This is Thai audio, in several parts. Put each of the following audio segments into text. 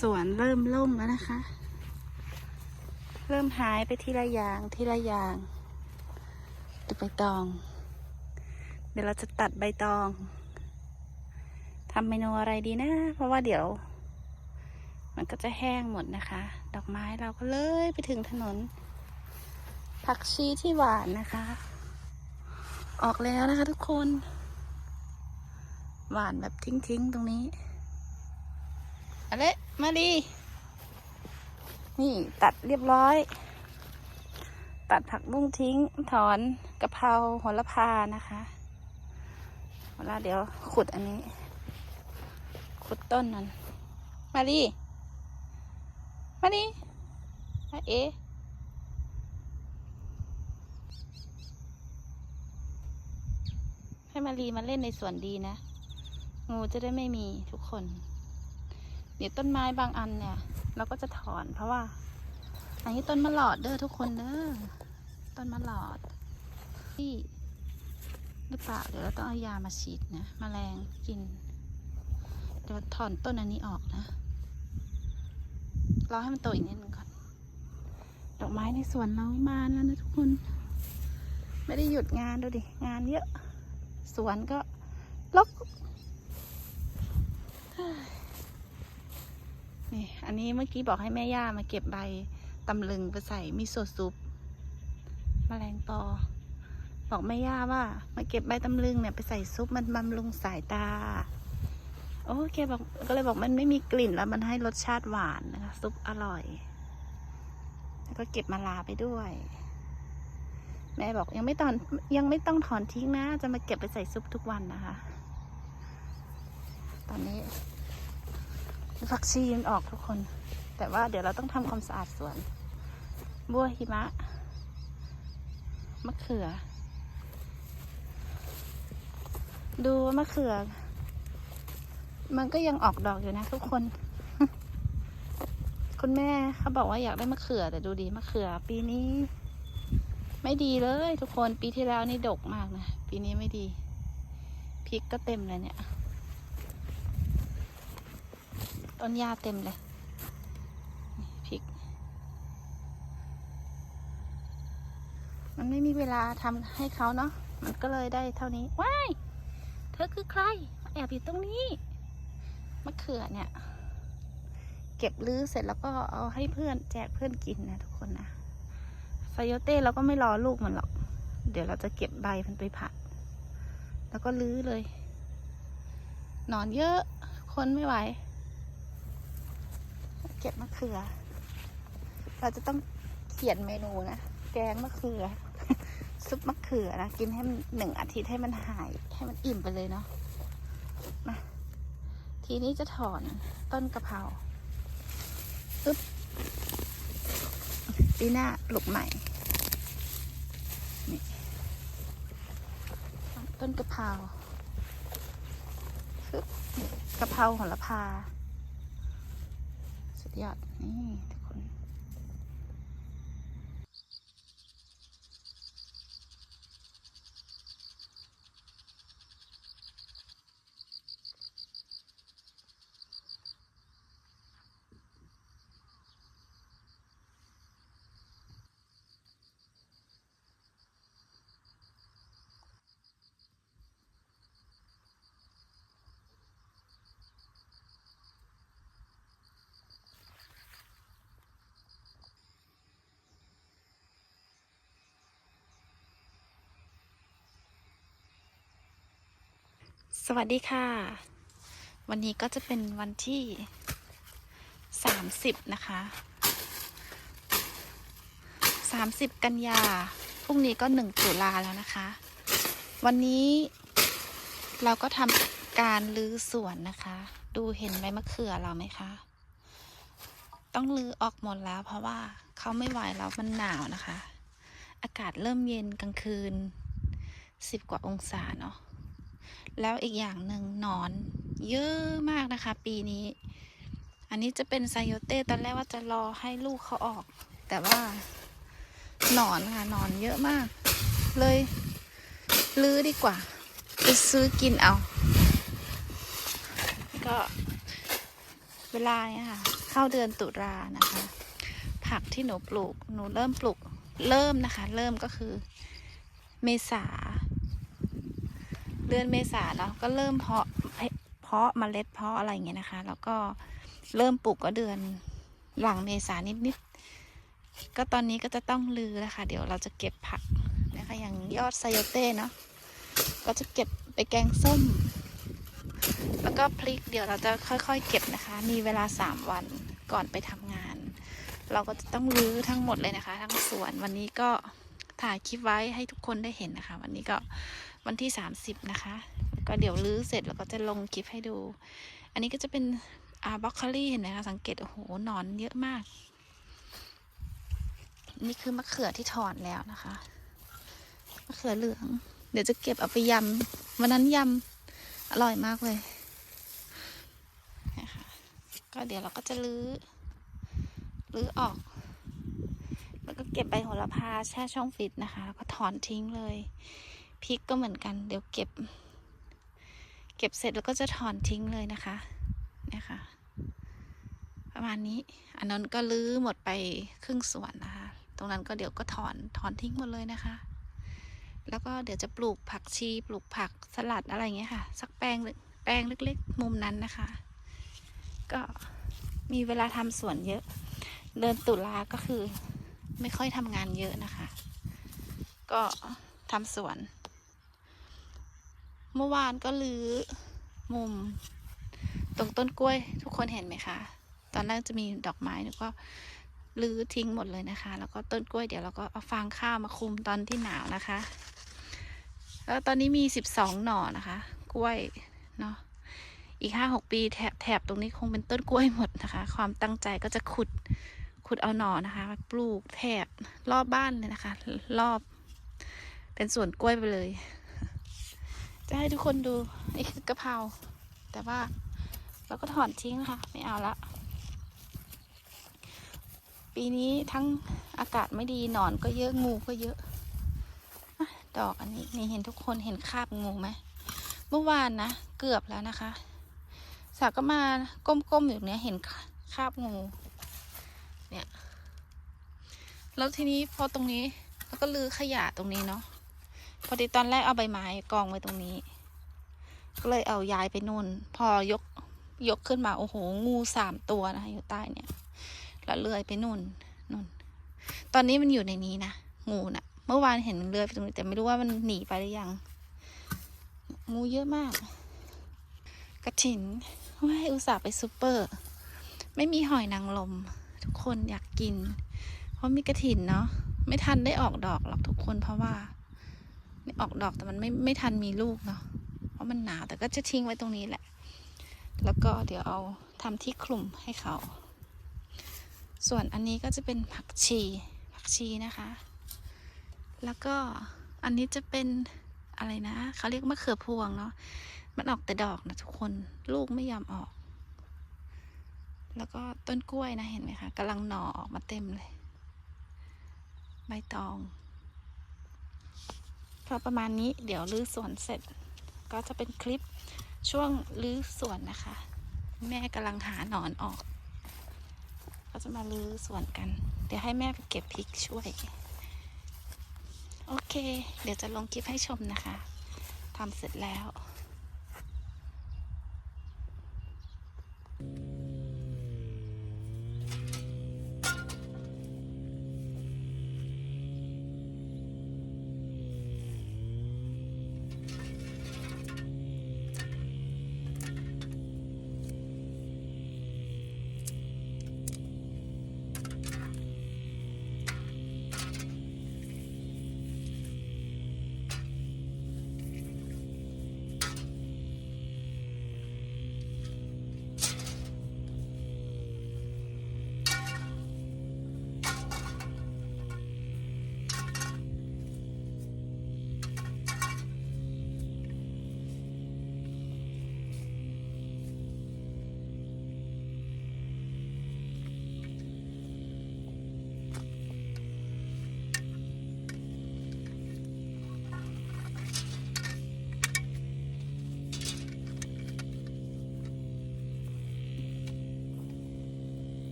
สวนเริ่มล่มแล้วนะคะ เริ่มหายไปทีละอย่างทีละอย่างดูใบตอง เดี๋ยวเราจะตัดใบตองทำเมนูอะไรดีนะ เพราะว่าเดี๋ยว มันก็จะแห้งหมดนะคะ ดอกไม้เราก็เลยไปถึงถนน ผักชีที่หวานนะคะ ออกแล้วนะคะทุกคน หวานแบบทิ้งๆตรงนี้อะไร มาดี นี่ตัดเรียบร้อย ตัดผักบุ้งทิ้ง ถอนกะเพราโหระพานะคะเวลาเดี๋ยวขุดอันนี้ ขุดต้นนั้นมาดี มาดีมาเอให้มารีมาเล่นในสวนดีนะ งูจะได้ไม่มีทุกคน เดี๋ยวต้นไม้บางอันเนี่ย เราก็จะถอนเพราะว่า อันนี้ต้นมะหลอดเด้อทุกคนเด้อต้นมะหลอด ที่หรือเปล่าเดี๋ยวเราต้องเอายามาฉีดนะมแมลงกิน เดี๋ยวถอนต้นอันนี้ออกนะรอให้มันโตอีกนิดนึงก่อน ดอกไม้ในสวนเรามาแล้วนะทุกคน ไม่ได้หยุดงานดูดิ งานเยอะ สวนก็ลก นี่ อันนี้เมื่อกี้บอกให้แม่ย่ามาเก็บใบตำลึงไปใส่มิโซะซุปมแมลงปอ บอกแม่ย่าว่า มาเก็บใบตำลึงเนี่ยไปใส่ซุปมันบำรุงสายตา โอ้แกบอกก็เลยบอกมันไม่มีกลิ่นแล้วมันให้รสชาติหวานนะคะ ซุปอร่อย แล้วก็เก็บมาลาไปด้วย แม่บอกยังไม่ตอนยังไม่ต้องถอนทิ้งนะ จะมาเก็บไปใส่ซุปทุกวันนะคะ ตอนนี้ ผักชีมันออกทุกคน แต่ว่าเดี๋ยวเราต้องทำความสะอาดสวน บัวหิมะ มะเขือ ดูมะเขือ มันก็ยังออกดอกอยู่นะทุกคน คุณแม่เขาบอกว่าอยากได้มะเขือ แต่ดูดีมะเขือ ปีนี้ ไม่ดีเลยทุกคน ปีที่แล้วนี่ดกมากนะ ปีนี้ไม่ดี พริกก็เต็มเลยเนี่ย ต้นหญ้าเต็มเลยพริก มันไม่มีเวลาทำให้เขาเนาะ มันก็เลยได้เท่านี้ ว้าย เธอคือใคร แอบอยู่ตรงนี้ มะเขือเนี่ย เก็บลื้อเสร็จแล้วก็เอาให้เพื่อนแจกเพื่อนกินนะทุกคนนะไซโยเต้เราก็ไม่รอลูกมันหรอก เดี๋ยวเราจะเก็บใบมันไปผัด แล้วก็ลื้อเลย นอนเยอะ คนไม่ไหว ก็บมะเขือ เราจะต้องเขียนเมนูนะ แกงมะเขือ ซุปมะเขือนะ กินให้มันหนึ่งอาทิตย์ให้มันหาย ให้มันอิ่มไปเลยเนาะมาทีนี้จะถอนต้นกะเพราปึ๊บปีหน้าปลูกใหม่ นี่ ต้นกะเพราปึ๊บกะเพราโหระพา ยอดนี่ สวัสดีค่ะ วันนี้ก็จะเป็นวันที่สามสิบนะคะสามสิบกันยาพรุ่งนี้ก็หนึ่งตุลาแล้วนะคะ วันนี้เราก็ทำการรื้อสวนนะคะ ดูเห็นใบมะเขือเราไหมคะ ต้องรื้อออกหมดแล้วเพราะว่าเขาไม่ไหวแล้วมันหนาวนะคะ อากาศเริ่มเย็นกลางคืนสิบกว่าองศาเนาะ แล้วอีกอย่างหนึ่งหนอน เยอะมากนะคะ ปีนี้ อันนี้จะเป็นไซโยเต้ตอนแรกว่าจะรอให้ลูกเขาออก แต่ว่าหนอนค่ะหนอนเยอะมาก เลยลื้อดีกว่าไปซื้อกินเอา ก็เวลาเนี่ยค่ะ เข้าเดือนตุลานะคะ ผักที่หนูปลูกหนูเริ่มปลูกเริ่มนะคะ เริ่มก็คือ เมษา เดือนเมษาเนาะก็เริ่มเพาะเพาะเมล็ดเพาะอะไรอย่างเงี้ยนะคะ แล้วก็เริ่มปลูกก็เดือนหลังเมษานิดๆก็ตอนนี้ก็จะต้องลือแล้วค่ะ เดี๋ยวเราจะเก็บผักนะคะอย่างยอดไซโยเต้เนาะก็จะเก็บไปแกงส้ม แล้วก็พริกเดี๋ยวเราจะค่อยๆ เก็บนะคะ มีเวลาสามวันก่อนไปทำงาน เราก็จะต้องรื้อทั้งหมดเลยนะคะ ทั้งสวนวันนี้ก็ถ่ายคลิปไว้ให้ทุกคนได้เห็นนะคะ วันนี้ก็ วันที่ 30 นะคะ ก็เดี๋ยวรื้อเสร็จแล้วก็จะลงคลิปให้ดู อันนี้ก็จะเป็นอาบล็อกโคลี่เห็นไหมคะ สังเกต โอ้โหนอนเยอะมาก นี่คือมะเขือที่ถอนแล้วนะคะ มะเขือเหลือง เดี๋ยวจะเก็บเอาไปยำ วันนั้นยำ อร่อยมากเลยนะคะก็เดี๋ยวเราก็จะลื้อลื้อออก แล้วก็เก็บใบโหระพาแช่ช่องฟิตนะคะ แล้วก็ถอนทิ้งเลย พริกก็เหมือนกัน เดี๋ยวเก็บ เก็บเสร็จแล้วก็จะถอนทิ้งเลยนะคะนะคะประมาณนี้ อันนั้นก็ลื้อหมดไปครึ่งส่วนนะคะ ตรงนั้นก็เดี๋ยวก็ถอนถอนทิ้งหมดเลยนะคะ แล้วก็เดี๋ยวจะปลูกผักชีปลูกผักสลัดอะไรเงี้ยค่ะ สักแปลงแปลงเล็กๆ มุมนั้นนะคะ ก็มีเวลาทำสวนเยอะ เดือนตุลาก็คือไม่ค่อยทำงานเยอะนะคะ ก็ทำสวน เมื่อวานก็รื้อมุม ตรงต้นกล้วยทุกคนเห็นไหมคะ ตอนแรกจะมีดอกไม้หนูก็รื้อทิ้งหมดเลยนะคะ แล้วก็ต้นกล้วยเดี๋ยวเราก็เอาฟางข้าวมาคุมตอนที่หนาวนะคะ แล้วตอนนี้มีสิบสองหน่อนะคะ กล้วยเนาะอีกห้าหกปีแถบแถบตรงนี้คงเป็นต้นกล้วยหมดนะคะ ความตั้งใจก็จะขุดขุดเอาหน่อนะคะมาปลูกแถบรอบบ้านเลยนะคะ รอบ เป็นสวนกล้วยไปเลย จะให้ทุกคนดูนี่คือกะเพราแต่ว่าเราก็ถอนทิ้งนะคะไม่เอาละ ปีนี้ทั้งอากาศไม่ดีหนอนก็เยอะงูก็เยอะ ดอกอันนี้นี่เห็นทุกคนเห็นคาบงูไหมเมื่อวานนะ เกือบแล้วนะคะสาวก็มาก้มๆอยู่เนี้ยเห็นคาบงู เนี่ย แล้วทีนี้พอตรงนี้ แล้วก็ลือขยะตรงนี้เนาะ พอดีตอนแรกเอาใบไม้กองไว้ตรงนี้ ก็เลยเอาย้ายไปนู่น พอยกยกขึ้นมาโอ้โห งูสามตัวนะคะอยู่ใต้เนี่ย แล้วเลื้อยไปนู่นนู่น ตอนนี้มันอยู่ในนี้นะงูนะ่ะ เมื่อวานเห็นมันเลื้อยไปตรงนี้แต่ไม่รู้ว่ามันหนีไปหรือยัง งูเยอะมาก กระถินว่าอุตส่าห์ไปซูเปอร์ ไม่มีหอยนางรมทุกคนอยากกิน เพราะมีกระถินเนาะไม่ทันได้ออกดอกหรอกทุกคนเพราะว่า ออกดอกแต่มันไม่ไม่ทันมีลูกเนาะเพราะมันหนาวแต่ก็จะทิ้งไว้ตรงนี้แหละ แล้วก็เดี๋ยวเอาทำที่คลุมให้เขา ส่วนอันนี้ก็จะเป็นผักชีผักชีนะคะ แล้วก็อันนี้จะเป็นอะไรนะเขาเรียกมะเขือพวงเนาะมันออกแต่ดอกนะทุกคนลูกไม่ยอมออก แล้วก็ต้นกล้วยนะเห็นไหมคะกำลังหน่อออกมาเต็มเลย ใบตอง ก็ประมาณนี้เดี๋ยวรื้อสวนเสร็จ ก็จะเป็นคลิปช่วงรื้อสวนนะคะ แม่กำลังหาหนอนออกก็จะมาลื้อสวนกัน เดี๋ยวให้แม่ไปเก็บพริกช่วย โอเค เดี๋ยวจะลงคลิปให้ชมนะคะทำเสร็จแล้ว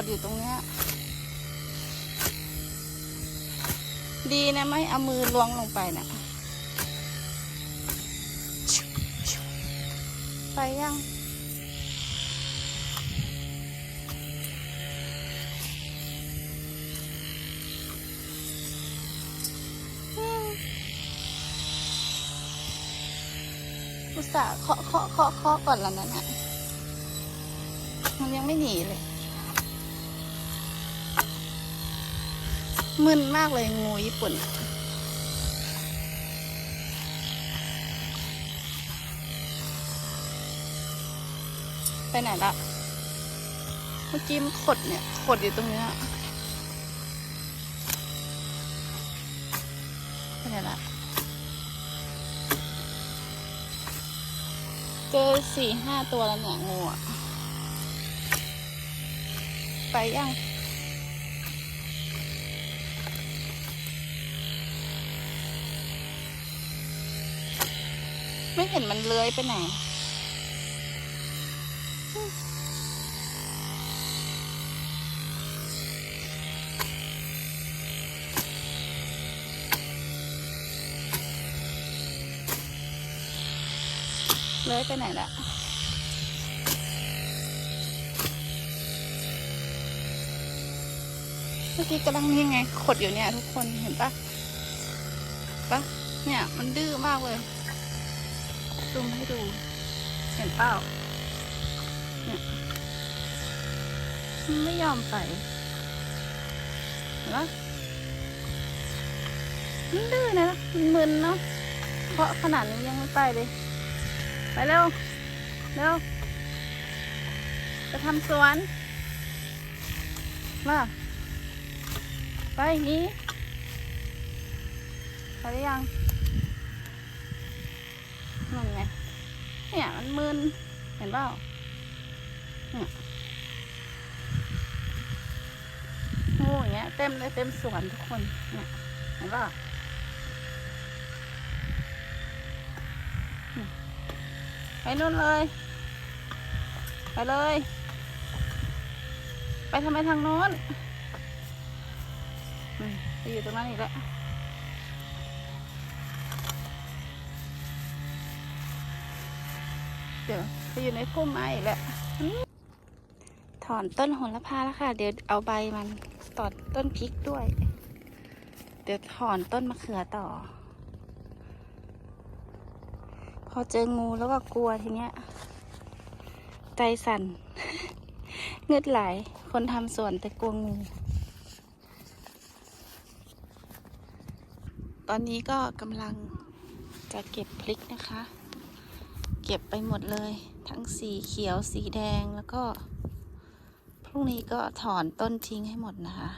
ดอยู่ตรงเนี้ยดีนะไม่เอามือล้วงลงไปนะไปยังอุตส่าห์เคาะเคาะเคาะเคาะก่อนแล้วนั่นน่ะมันยังไม่หนีเลย มึนมากเลยงูญี่ปุ่นไปไหนละ เมื่อกี้มันขดเนี่ย ขดอยู่ตรงเนี้ยไปไหนละ เจอสี่ห้าตัวแล้วเนี่ยงูอะไปยัง ไม่เห็นมันเลื้อยไปไหน เลื้อยไปไหนละเมื่อกี้กำลังนี่ไง ขดอยู่เนี่ยทุกคนเห็นปะปะเนี่ย มันดื้อมากเลย ซูมให้ดู เห็นเปล่าเนี่ยไม่ยอมไปเห็นปะมันดื้อนะมันมึนเนาะเพราะขนาดนี้ยังไม่ไปเลย ไปเร็ว เร็วจะทำสวน มา ไปนี้ไปหรือยังนั่นไง เนี่ย มันมึนเห็นเปล่าเนี่ยงูอย่างเงี้ยเต็มเลยเต็มสวนทุกคนเนี่ยเห็นเปล่าไปนู่นเลย ไปเลย ไปทำไมทางโน้นไปอยู่ตรงนั้นอีกแล้ว เดี๋ยวไปอยู่ในพุ่มไม้อีกแล้วถอนต้นโหระพาแล้วค่ะ เดี๋ยวเอาใบมันถอนต้นพริกด้วย เดี๋ยวถอนต้นมะเขือต่อ พอเจองูแล้วก็กลัวทีเนี้ย ใจสั่น เงืดไหล คนทำสวนแต่กลัวงูตอนนี้ก็กำลังจะเก็บพริกนะคะ เก็บไปหมดเลย ทั้งสีเขียวสีแดงแล้วก็ พรุ่งนี้ก็ถอนต้นทิ้งให้หมดนะคะ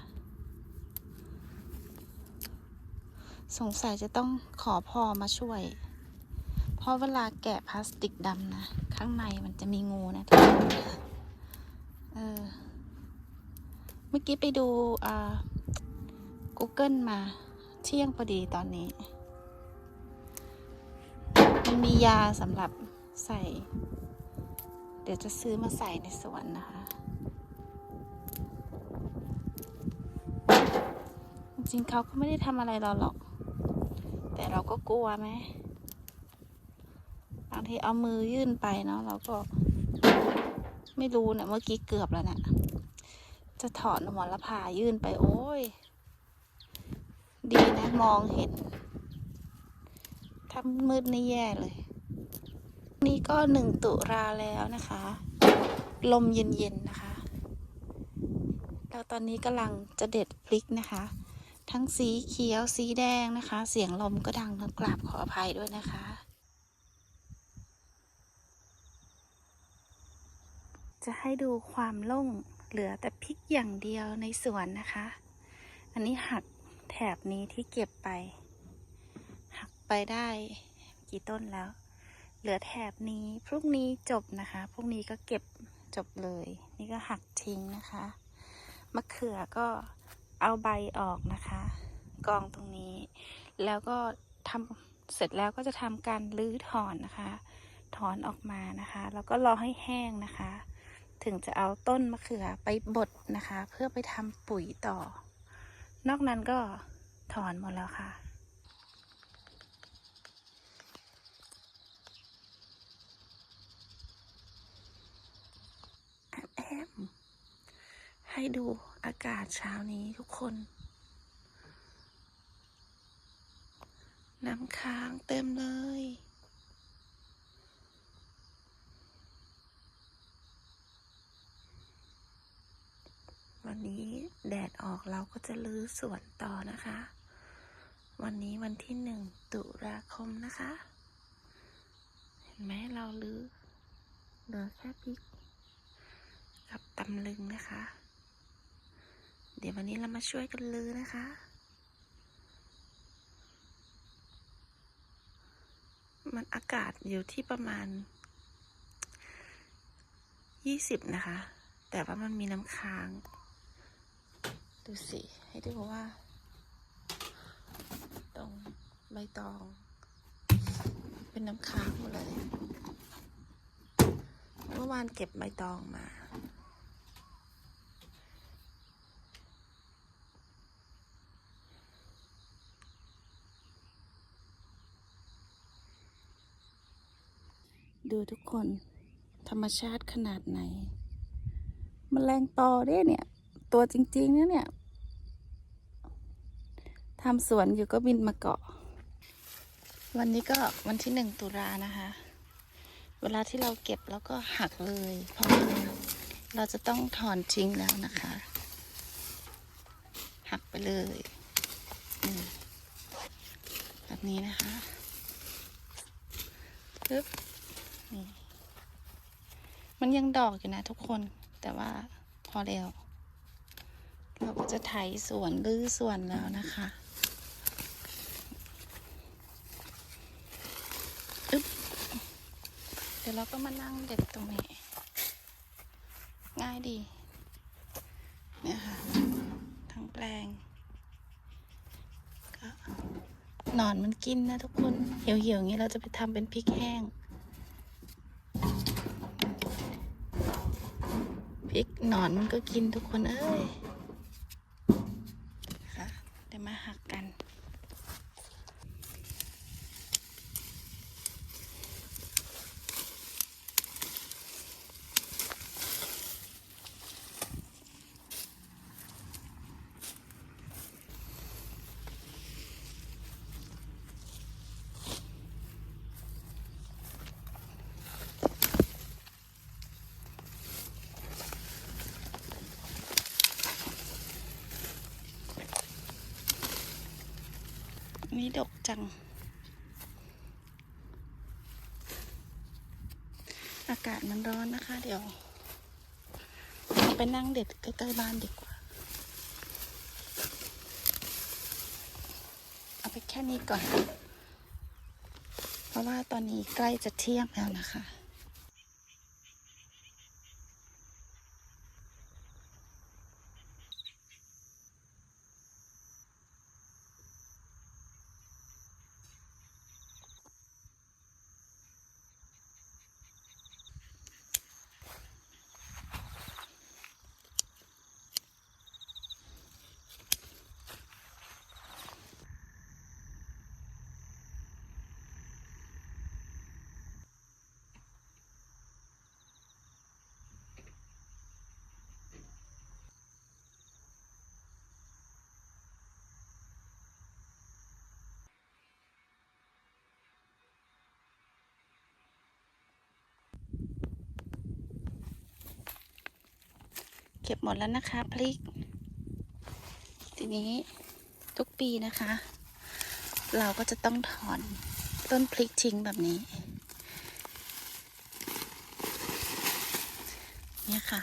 สงสัยจะต้องขอพ่อมาช่วย เพราะเวลาแกะพลาสติกดำนะ ข้างในมันจะมีงูนะทุกคนเออเมื่อกี้ไปดูอ่า Google มาเที่ยงพอดีตอนนี้ มันมียาสำหรับใส่ เดี๋ยวจะซื้อมาใส่ในสวนนะคะ จริงเขาก็ไม่ได้ทำอะไรเราหรอก แต่เราก็กลัวไหมบางทีเอามือยื่นไปเนาะเราก็ ไม่รู้เนี่ยเมื่อกี้เกือบแล้วเนะี่ยจะถอนหมอนละผ่ายื่นไปโอ้ย ดีนะมองเห็น ถ้ามืดนี่แย่เลย นี่ก็หนึ่งตุลาแล้วนะคะ ลมเย็นๆนะคะ แล้วตอนนี้กำลังจะเด็ดพริกนะคะ ทั้งสีเขียวสีแดงนะคะ เสียงลมก็ดังนะกราบขออภัยด้วยนะคะจะให้ดูความโล่งเหลือแต่พริกอย่างเดียวในสวนนะคะ อันนี้หักแถบนี้ที่เก็บไป ไปได้กี่ต้นแล้ว เหลือแถบนี้พรุ่งนี้จบนะคะ พรุ่งนี้ก็เก็บจบเลย นี่ก็หักทิ้งนะคะ มะเขือก็เอาใบออกนะคะ กองตรงนี้ แล้วก็ทำเสร็จแล้วก็จะทำการรื้อถอนนะคะ ถอนออกมานะคะ แล้วก็รอให้แห้งนะคะ ถึงจะเอาต้นมะเขือไปบดนะคะ เพื่อไปทำปุ๋ยต่อ นอกนั้นก็ถอนหมดแล้วค่ะ แอ ม ให้ดูอากาศเช้านี้ทุกคน น้ำค้างเต็มเลย วันนี้แดดออกเราก็จะลื้อสวนต่อนะคะ วันนี้วันที่หนึ่งตุลาคมนะคะ เห็นไหมเราลื้อเหลือแค่พริก กับตำลึงนะคะ เดี๋ยววันนี้เรามาช่วยกันลือนะคะ มันอากาศอยู่ที่ประมาณยี่สิบนะคะ แต่ว่ามันมีน้ำค้าง ดูสิ ให้ดูว่า ตรงใบตอง เป็นน้ำค้างหมดเลย เมื่อวานเก็บใบตองมา ดูทุกคน ธรรมชาติขนาดไหนมแมลงปอเด้เนี่ย ตัวจริงๆนะเนี่ยทำสวนอยู่ก็บินมาเกาะ วันนี้ก็วันที่หนึ่งตุลานะคะ เวลาที่เราเก็บแล้วก็หักเลย เพราะว่าเราจะต้องถอนทิ้งแล้วนะคะ หักไปเลยแบบนี้นะคะปึ๊บ นี่มันยังดอกอยู่นะทุกคนแต่ว่าพอแล้ว เราก็จะไถสวนรื้อสวนแล้วนะคะอึ๊บเดี๋ยวเราก็มานั่งเด็ดตรงนี้ ง่ายดี เนี่ยค่ะ ทั้งแปลงก็หนอนมันกินนะทุกคน เหี่ยวๆอย่างนี้เราจะไปทำเป็นพริกแห้ง พริกหนอนมันก็กินทุกคนเอ้ย ค่ะ เดี๋ยวมาหักกัน นี่ดก จัง อากาศมันร้อนนะคะ เดี๋ยวเราไปนั่งเด็ดใกล้ๆบ้านดีกว่า เอาไปแค่นี้ก่อน เพราะว่าตอนนี้ใกล้จะเที่ยงแล้วนะคะ ก็บหมดแล้วนะคะพริก ทีนี้ทุกปีนะคะ เราก็จะต้องถอนต้นพริกทิ้งแบบนี้ เนี่ยค่ะ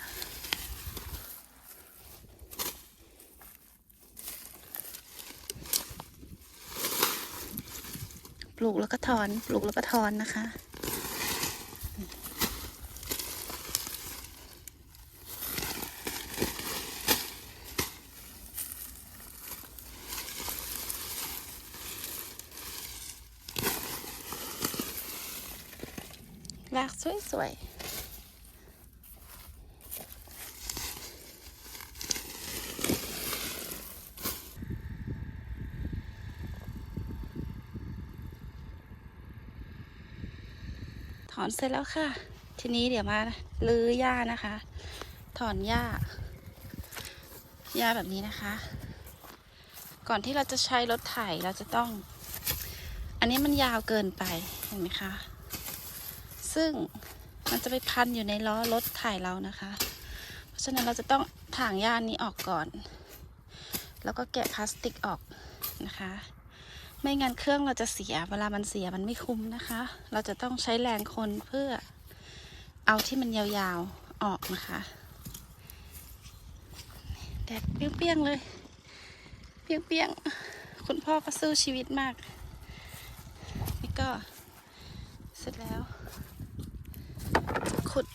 ปลูกแล้วก็ถอน ปลูกแล้วก็ถอนนะคะ ราก สวย ถอนเสร็จแล้วค่ะ ทีนี้เดี๋ยวมาลื้อหญ้านะคะ ถอนหญ้าหญ้าแบบนี้นะคะ ก่อนที่เราจะใช้รถไถเราจะต้อง อันนี้มันยาวเกินไปเห็นไหมคะซึ่งันจะไปพันอยู่ในล้อรถไถเรานะคะ เพราะฉะนั้นเราจะต้องถ่างหญ้านนี้ออกก่อน แล้วก็แกะพลาสติกออกนะคะ ไม่งั้นเครื่องเราจะเสียเวลามันเสียมันไม่คุ้มนะคะ เราจะต้องใช้แรงคนเพื่อเอาที่มันยาวๆออกนะคะแดดเปรี้ยงๆเลยเปรี้ยงๆคุณพ่อก็สู้ชีวิตมาก นี่ก็เสร็จแล้ว ขุด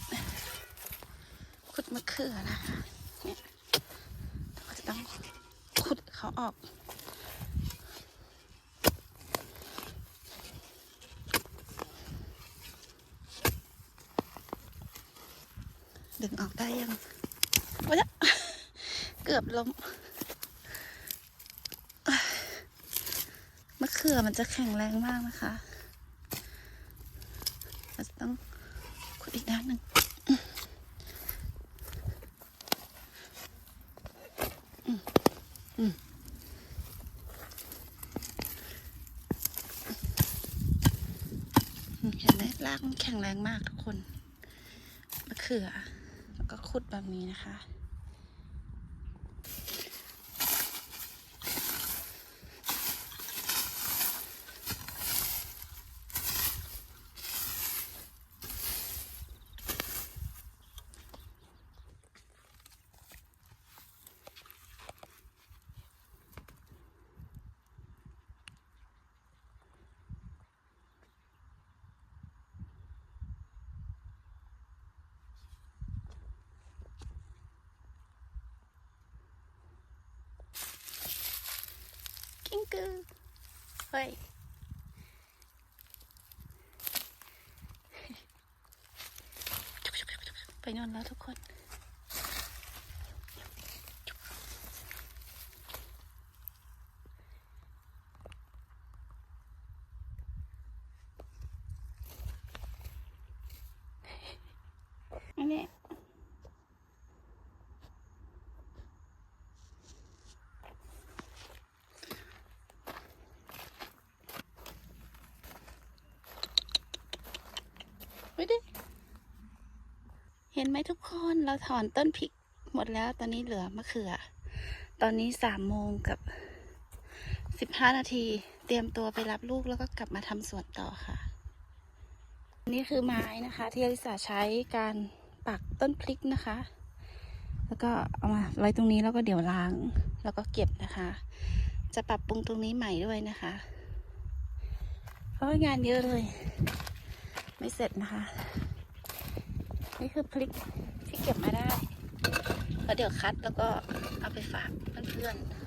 เขื่อนะคะเนี่ยเราก็จะต้องขุดเขาออกดึงออกได้ยังโอ้ยเกือบล้มมะเขือมันจะแข็งแรงมากนะคะ เราจะต้องขุดอีกด้านหนึ่งอืมอืมอืม เห็นไหมรากมันแข็งแรงมากทุกคนมะเขือ แล้วก็ขุดแบบนี้นะคะ กิ้งกือเฮ้ยไปนอนแล้วทุกคนนี้ ไม่ได้ เห็น ไหมทุกคนเราถอนต้นพริกหมดแล้ว ตอนนี้เหลือมะเขือ ตอนนี้สามโมงกับสิบห้านาที เตรียมตัวไปรับลูกแล้วก็กลับมาทำสวนต่อค่ะ นี่คือไม้นะคะ ที่อลิสาใช้การปักต้นพริกนะคะ แล้วก็เอามาไว้ตรงนี้แล้วก็เดี๋ยวล้าง แล้วก็เก็บนะคะ จะปรับปรุงตรงนี้ใหม่ด้วยนะคะเพราะงานเยอะเลย ไม่เสร็จนะคะ นี่คือพริกที่เก็บมาได้แล้วเดี๋ยวคัดแล้วก็เอาไปฝากเพื่อนๆ